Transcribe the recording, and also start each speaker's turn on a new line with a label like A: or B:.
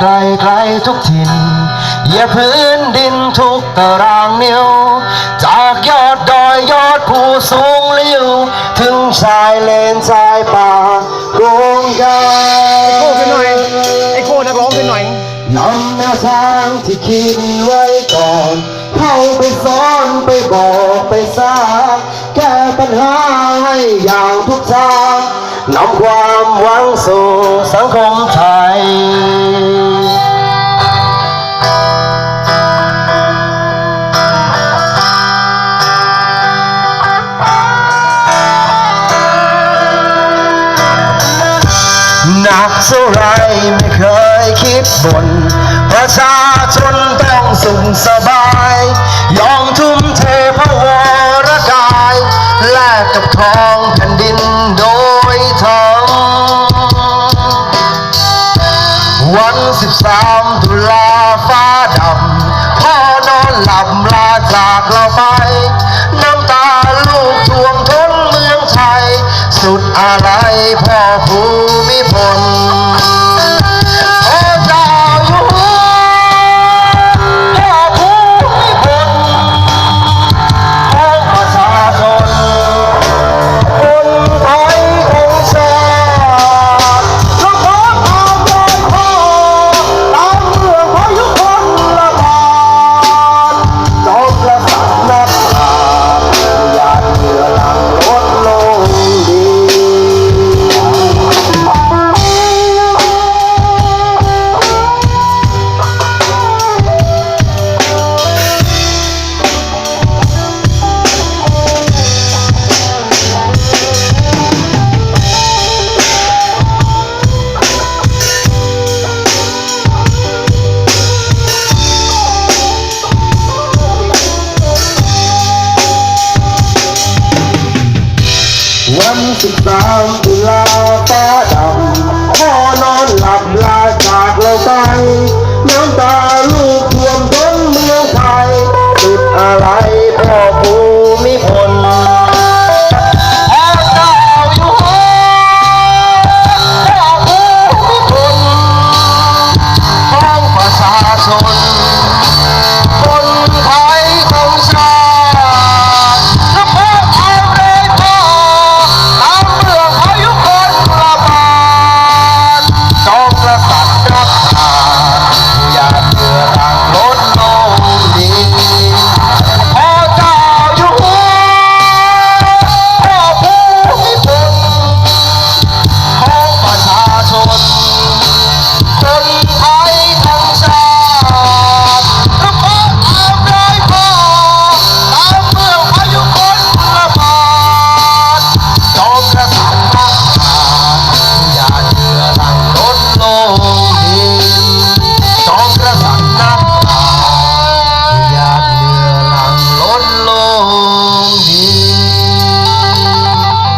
A: ไกลไกลทุกถิ่นเหยียบพื้นดินทุกตารางนิ้ว จากยอดดอยยอดภูสูงลิ้ว ถึงชายเลนชายป่าโกงกา
B: โก้ขึ้นหน่อย ไอ้โก้นักร้องขึ้นหน่อย
A: นำแนวทางที่คิดไว้ก่อนเข้าไปสอนไปบอกไปสร้างแก้ปัญหาให้อย่างทุกทางนำความหวังสู่สังคมไทย เท่าไรไม่เคยคิดบ่นประชาชนต้องสุขสบาย ยอมทุ่มเทพระวรกาย แลกกับทองแผ่นดินโดยทองวันสิบสามตุลาฟ้าดำพ่อนอนหลับลาจากเราไป อะไรพ่อภูมิพล วันสิบสามตุลาฟ้าดำพ่อนอนหลับลาจากเราไปน้ำตาลูก